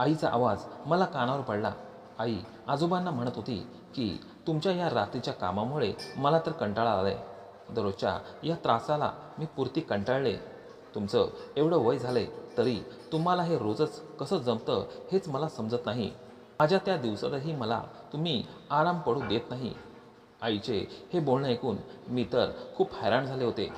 आईचा आवाज मला कानावर पडला. आई आजोबांना म्हणत होती की तुमच्या या रात्रीच्या कामामुळे मला तर कंटाळा आलाय. दररोजच्या या त्रासाला मी पुरती कंटाळले. तुमचं एवढं वय झालंय तरी तुम्हाला हे रोजच कसं जमतं हेच मला समजत नाही. माझ्या त्या दिवसातही मला तुम्ही आराम पडू देत नाही. आईचे हे बोलणं ऐकून मी तर खूप हैराण झाले होते.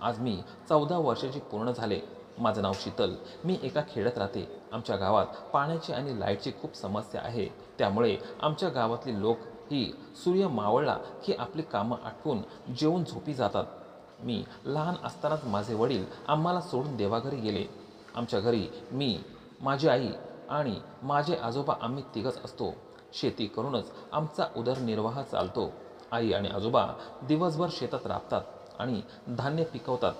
आज मी चौदा वर्षाची पूर्ण झाले. माझं नाव शीतल. मी एका खेड्यात राहते. आमच्या गावात पाण्याची आणि लाईटची खूप समस्या आहे. त्यामुळे आमच्या गावातली लोक ही सूर्य मावळला की आपली कामं आटवून जेवून झोपी जातात. मी लहान असतानाच माझे वडील आम्हाला सोडून देवाघरी गेले. आमच्या घरी मी माझी आई आणि माझे आजोबा आम्ही तिघच असतो. शेती करूनच आमचा उदरनिर्वाह चालतो. आई आणि आजोबा दिवसभर शेतात राबतात आणि धान्य पिकवतात.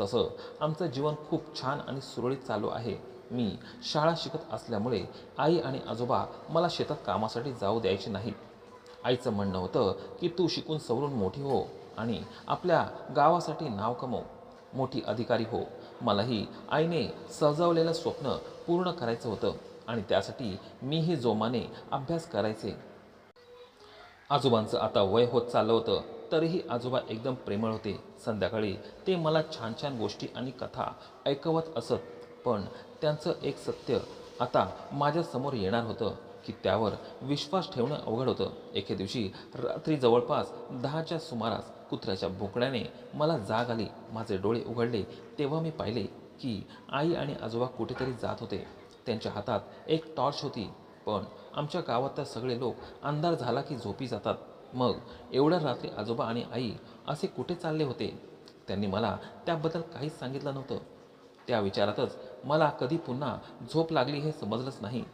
तसं आमचं जीवन खूप छान आणि सुरळीत चालू आहे. मी शाळा शिकत असल्यामुळे आई आणि आजोबा मला शेतात कामासाठी जाऊ द्यायचे नाहीत आईचं म्हणणं होतं की तू शिकून सवरून मोठी हो आणि आपल्या गावासाठी नाव कमव. मोठी अधिकारी हो. मलाही आईने सजावलेलं स्वप्न पूर्ण करायचं होतं आणि त्यासाठी मीही जोमाने अभ्यास करायचे. आजोबांचं आता वय होत चाललं होतं तरीही आजोबा एकदम प्रेमळ होते. संध्याकाळी ते मला छान छान गोष्टी आणि कथा ऐकवत असत. पण त्यांचं एक सत्य आता माझ्यासमोर येणार होतं की त्यावर विश्वास ठेवणं अवघड होतं. एके दिवशी रात्री जवळपास दहाच्या सुमारास कुत्र्याच्या भोकड्याने मला जाग आली. माझे डोळे उघडले. तेव्हा मी पाहिले की आई आणि आजोबा कुठेतरी जात होते. त्यांच्या हातात एक टॉर्च होती पण आमच्या गावात तर सगळे लोक अंधार झाला की झोपी जातात. मग एवढ्या रात्री आजोबा आणि आई असे कुठे चालले होते? त्यांनी मला त्याबद्दल काहीच सांगितलं नव्हतं. त्या विचारातच मला कधी पुन्हा झोप लागली हे समजलंच नाही.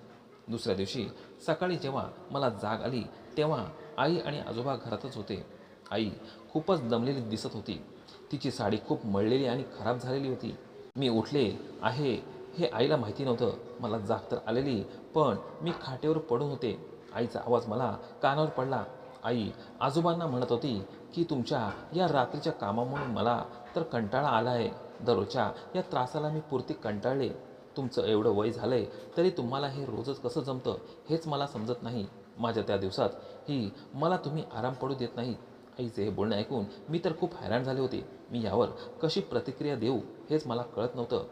दुसऱ्या दिवशी सकाळी जेव्हा मला जाग आली तेव्हा आई आणि आजोबा घरातच होते. आई खूपच दमलेली दिसत होती. तिची साडी खूप मळलेली आणि खराब झालेली होती. मी उठले आहे हे आईला माहिती नव्हतं. मला जाग तर आलेली पण मी खाटेवर पडून होते. आईचा आवाज मला कानावर पडला. आई आजोबांना म्हणत होती की तुमच्या या रात्रीच्या कामामुळे मला तर कंटाळा आला आहे. दररोजच्या या त्रासाला मी पुरती कंटाळले. तुमचं एवढं वय झालं आहे तरी तुम्हाला हे रोजच कसं जमतं हेच मला समजत नाही. माझ्या त्या दिवसात ही मला तुम्ही आराम पडू देत नाही. आईचे हे बोलणं ऐकून मी तर खूप हैराण झाले होते. मी यावर कशी प्रतिक्रिया देऊ हेच मला कळत नव्हतं.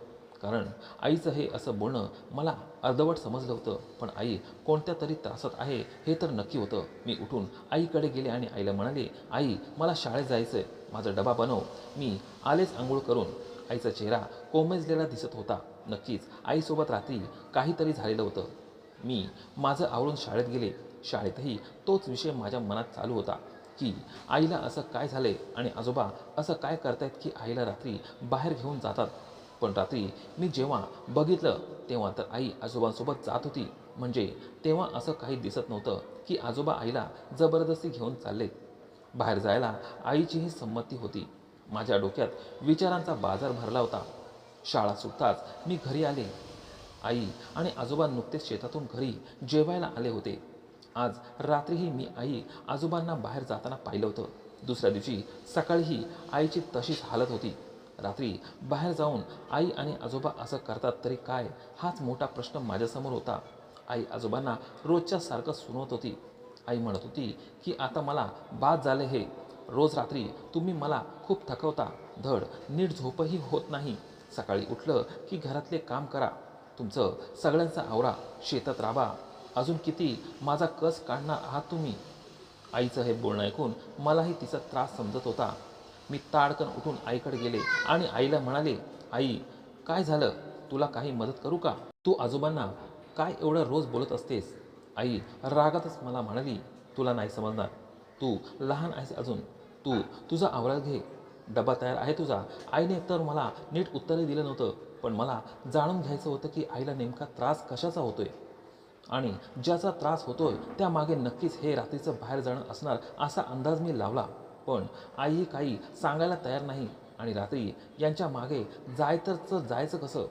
कारण आईचं हे असं बोलणं मला अर्धवट समजलं होतं पण आई कोणत्या तरी त्रासात आहे हे तर नक्की होतं. मी उठून आईकडे गेले आणि आईला म्हणाले आई मला शाळेत जायचं आहे माझा डबा बनव. मी आलेच आंघोळ करून आईचा चेहरा कोमेजलेला दिसत होता. नक्कीच आईसोबत रात्री काहीतरी झालेलं होतं. मी माझं आवरून शाळेत गेले. शाळेतही तोच विषय माझ्या मनात चालू होता की आईला असं काय झालंय आणि आजोबा असं काय करतायत की आईला रात्री बाहेर घेऊन जातात. पण रात्री मी जेव्हा बघितलं तेव्हा तर आई आजोबांसोबत जात होती. म्हणजे तेव्हा असं काही दिसत नव्हतं की आजोबा आईला जबरदस्ती घेऊन चाललेत. बाहेर जायला आईचीही संमती होती. माझ्या डोक्यात विचारांचा बाजार भरला होता. शाळा सुटताच मी घरी आले. आई आणि आजोबा नुकतेच शेतातून घरी जेवायला आले होते. आज रात्रीही मी आई आजोबांना बाहेर जाताना पाहिलं होतं. दुसऱ्या दिवशी सकाळीही आईची तशीच हालत होती. रात्री बाहेर जाऊन आई आणि आजोबा असं करतात तरी काय? हाच मोठा प्रश्न माझ्यासमोर होता. आई आजोबांना रोजच्या सारखं सुनवत होती. आई म्हणत होती की आता मला बाद झाले हे. रोज रात्री तुम्ही मला खूप थकवता. धड नीट झोपही होत नाही. सकाळी उठलं की घरातले काम करा. तुमचं सगळ्यांचा आवरा. शेतात राबा. अजून किती? माझा कस काढणार आहात तुम्ही? आईचं हे बोलणं ऐकून मलाही तिचा त्रास समजत होता. मी ताडकन उठून आईकडे गेले आणि आईला म्हणाले आई काय झालं? तुला काही मदत करू का? तू आजोबांना काय एवढं रोज बोलत असतेस? आई रागातच मला म्हणाली तुला नाही समजणार. तू लहान आहेस अजून. तू तुझा आवरा घे. डबा तयार आहे तुझा. आईने तर मला नीट उत्तरही दिलं नव्हतं पण मला जाणून घ्यायचं होतं की आईला नेमका त्रास कशाचा होतोय. आणि ज्याचा त्रास होतोय त्यामागे नक्कीच हे रात्रीचं बाहेर जाणं असणार असा अंदाज मी लावला. पण आईही काही सांगायला तयार नाही. आणि रात्री यांच्या मागे जाय तर जायचं कसं?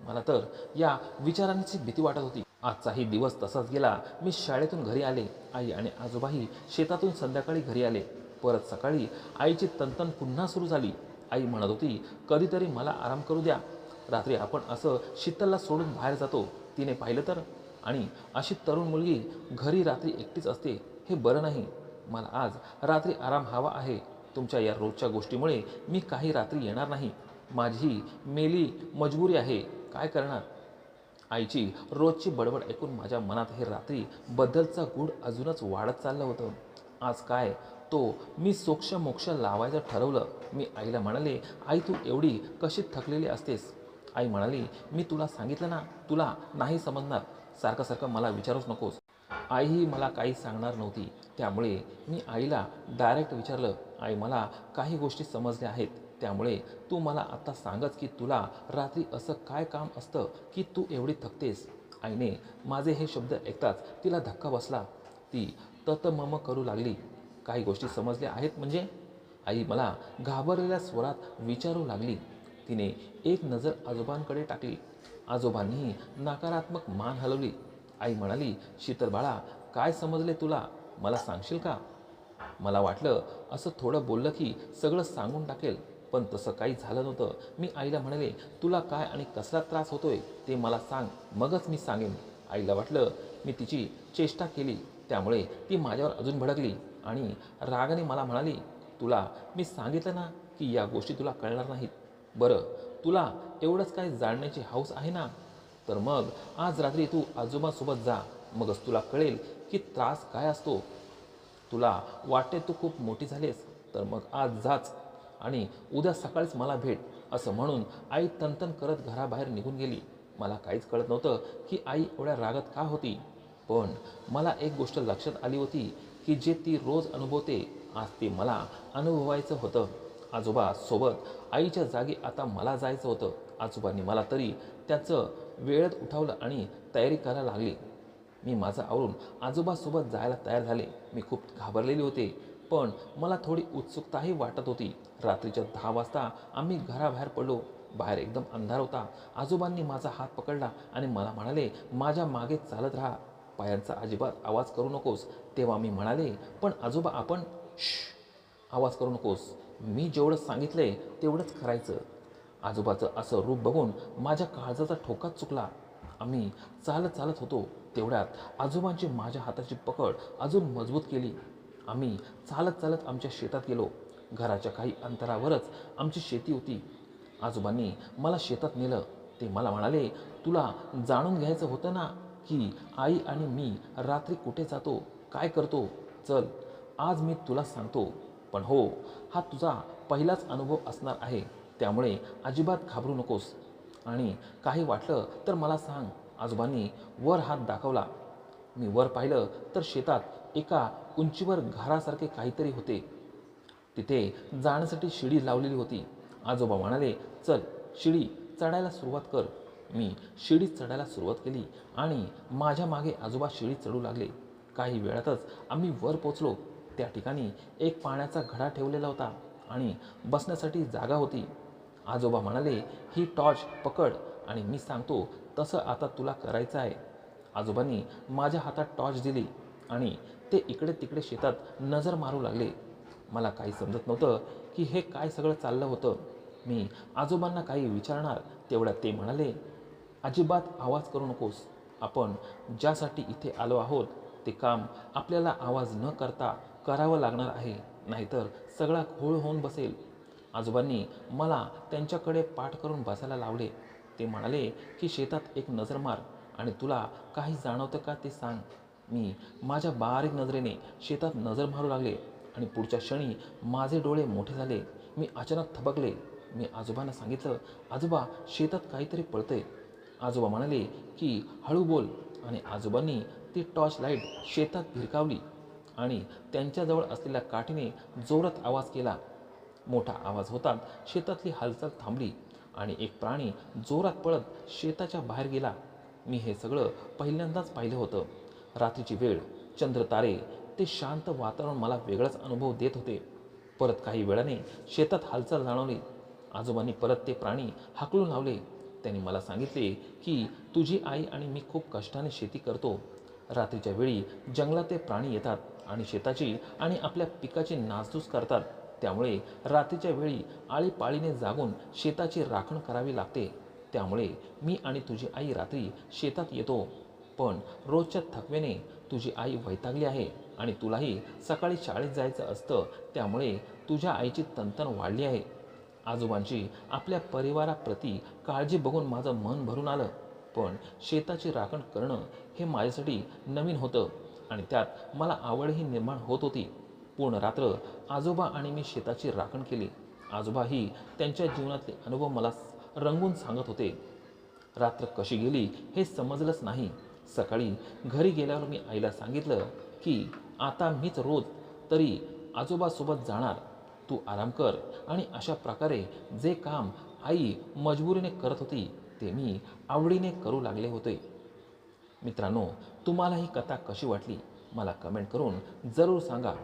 मला तर या विचारांची भीती वाटत होती. आजचाही दिवस तसाच गेला. मी शाळेतून घरी आले. आई आणि आजोबाही शेतातून संध्याकाळी घरी आले. परत सकाळी आईची तंतन पुन्हा सुरू झाली. आई म्हणत होती कधीतरी मला आराम करू द्या. रात्री आपण असं शीतलला सोडून बाहेर जातो. तिने पाहिलं तर? आणि अशी तरुण मुलगी घरी रात्री एकटीच असते हे बरं नाही. मला आज रात्री आराम हवा आहे. तुमच्या या रोजच्या गोष्टीमुळे मी काही रात्री येणार नाही. माझी मेली मजबुरी आहे. काय करणार? आईची रोजची बडबड ऐकून माझ्या मनात हे रात्री बद्दलचा गूढ अजूनच वाढत चाललं होतं. आज काय? तो मी सोक्ष मोक्ष लावायचं ठरवलं. मी आईला म्हणाले आई तू एवढी कशी थकलेली असतेस? आई म्हणाली मी तुला सांगितलं ना तुला नाही समजणार. सारखं सारखं मला विचारूच नकोस. आईही मला काही सांगणार नव्हती. त्यामुळे मी आईला डायरेक्ट विचारलं आई मला काही गोष्टी समजल्या आहेत. त्यामुळे तू मला आत्ता सांगच की तुला रात्री असं काय काम असतं की तू एवढी थकतेस? आईने माझे हे शब्द ऐकताच तिला धक्का बसला. ती तत मम करू लागली. काही गोष्टी समजल्या आहेत म्हणजे? आई मला घाबरलेल्या स्वरात विचारू लागली. तिने एक नजर आजोबांकडे टाकली. आजोबांनीही नकारात्मक मान हलवली. आई म्हणाली शीतल बाळा काय समजले तुला? मला सांगशील का? मला वाटलं असं थोडं बोललं की सगळं सांगून टाकेल पण तसं काही झालं नव्हतं. मी आईला म्हणाले तुला काय आणि कसला त्रास होतोय ते मला सांग मगच मी सांगेन. आईला वाटलं मी तिची चेष्टा केली त्यामुळे ती माझ्यावर अजून भडकली. आणि रागाने मला म्हणाली तुला मी सांगितलं ना की या गोष्टी तुला कळणार नाहीत. बरं तुला एवढंच काय जाणण्याची हौस आहे ना? तर मग आज रात्री तू आजोबासोबत जा. मगच तुला कळेल की त्रास काय असतो. तुला वाटते तू खूप मोठी झालीस तर मग आज जाच. आणि उद्या सकाळीच मला भेट असं म्हणून आई तनतन करत घराबाहेर निघून गेली. मला काहीच कळत नव्हतं की आई एवढ्या रागत का होती. पण मला एक गोष्ट लक्षात आली होती की जे ती रोज अनुभवते आज ते मला अनुभवायचं होतं. आजोबा सोबत आईच्या जागी आता मला जायचं होतं. आजोबांनी मला तरी त्याचं वेळेत उठवलं आणि तयारी करायला लागली. मी माझं आवरून आजोबासोबत जायला तयार झाले. मी खूप घाबरलेले होते पण मला थोडी उत्सुकताही वाटत होती. रात्रीच्या दहा वाजता आम्ही घराबाहेर पडलो. बाहेर एकदम अंधार होता. आजोबांनी माझा हात पकडला आणि मला म्हणाले माझ्या मागे चालत राहा. पायांचा अजिबात आवाज करू नकोस. तेव्हा मी म्हणाले पण आजोबा आपण श आवाज करू नकोस. मी जेवढं सांगितलंय तेवढंच करायचं आजोबाचं असं रूप बघून माझ्या काळजाचा ठोकाच चुकला. आम्ही चालत चालत होतो. तेवढ्यात आजोबांची माझ्या हाताची पकड अजून मजबूत केली. आम्ही चालत चालत आमच्या शेतात गेलो. घराच्या काही अंतरावरच आमची शेती होती. आजोबांनी मला शेतात नेलं. ते मला म्हणाले तुला जाणून घ्यायचं होतं ना की आई आणि मी रात्री कुठे जातो? काय करतो? चल आज मी तुला सांगतो. पण हो हा तुझा पहिलाच अनुभव असणार आहे. त्यामुळे अजिबात घाबरू नकोस. आणि काही वाटलं तर मला सांग. आजोबांनी वर हात दाखवला. मी वर पाहिलं तर शेतात एका उंचीवर घरासारखे काहीतरी होते. तिथे जाण्यासाठी शिडी लावलेली होती. आजोबा म्हणाले चल शिडी चढायला सुरुवात कर. मी शिडी चढायला सुरुवात केली आणि माझ्या मागे आजोबा शिडी चढू लागले. काही वेळातच आम्ही वर पोचलो. त्या ठिकाणी एक पाण्याचा घडा ठेवलेला होता आणि बसण्यासाठी जागा होती. आजोबा म्हणाले ही टॉर्च पकड आणि मी सांगतो तसं आता तुला करायचं आहे. आजोबांनी माझ्या हातात टॉर्च दिली आणि ते इकडे तिकडे शेतात नजर मारू लागले. मला काही समजत नव्हतं की हे काय सगळं चाललं होतं. मी आजोबांना काही विचारणार तेवढ्यात ते म्हणाले अजिबात आवाज करू नकोस. आपण ज्यासाठी इथे आलो आहोत ते काम आपल्याला आवाज न करता करावं लागणार आहे. नाहीतर सगळा घोळ होऊन बसेल. आजोबांनी मला त्यांच्याकडे पाठ करून बसायला लावले. ते म्हणाले की शेतात एक नजर मार आणि तुला काही जाणवतं का ते सांग. मी माझ्या बारीक नजरेने शेतात नजर मारू लागले आणि पुढच्या क्षणी माझे डोळे मोठे झाले. मी अचानक थबकले. मी आजोबांना सांगितलं आजोबा शेतात काहीतरी पळतंय. आजोबा म्हणाले की हळू बोल. आणि आजोबांनी ती टॉर्च लाइट शेतात भिरकावली आणि त्यांच्याजवळ असलेल्या काठीने जोरात आवाज केला. मोठा आवाज होतात शेतातली हालचाल थांबली आणि एक प्राणी जोरात पळत शेताच्या बाहेर गेला. मी हे सगळं पहिल्यांदाच पाहिलं होतं. रात्रीची वेळ चंद्र तारे ते शांत वातावरण मला वेगळाच अनुभव देत होते. परत काही वेळाने शेतात हालचाल जाणवली. आजोबांनी परत ते प्राणी हाकलून लावले. त्यांनी मला सांगितले की तुझी आई आणि मी खूप कष्टाने शेती करतो. रात्रीच्या वेळी जंगलात ते प्राणी येतात आणि शेताची आणि आपल्या पिकाची नासधूस करतात. त्यामुळे रात्रीच्या वेळी आळीपाळीने जागून शेताची राखण करावी लागते. त्यामुळे मी आणि तुझी आई रात्री शेतात येतो. पण रोजच्या थकवेने तुझी आई वैतागली आहे आणि तुलाही सकाळी शाळेत जायचं असतं. त्यामुळे तुझ्या आईची तणतण वाढली आहे. आजोबांची आपल्या परिवाराप्रती काळजी बघून माझं मन भरून आलं. पण शेताची राखण करणं हे माझ्यासाठी नवीन होतं आणि त्यात मला आवडही निर्माण होत होती. पूर्ण रात्र आजोबा आणि मी शेताची राखण केली. आजोबाही त्यांच्या जीवनातले अनुभव मला रंगून सांगत होते. रात्र कशी गेली हे समजलंच नाही. सकाळी घरी गेल्यावर मी आईला सांगितलं की आता मीच रोज तरी आजोबासोबत जाणार. तू आराम कर. आणि अशा प्रकारे जे काम आई मजबुरीने करत होती ते मी आवडीने करू लागले होते. मित्रांनो तुम्हाला ही कथा कशी वाटली मला कमेंट करून जरूर सांगा.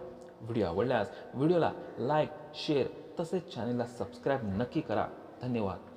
व्हिडिओ आवडल्यास व्हिडिओला लाईक शेअर तसेच चॅनलला सबस्क्राईब नक्की करा. धन्यवाद.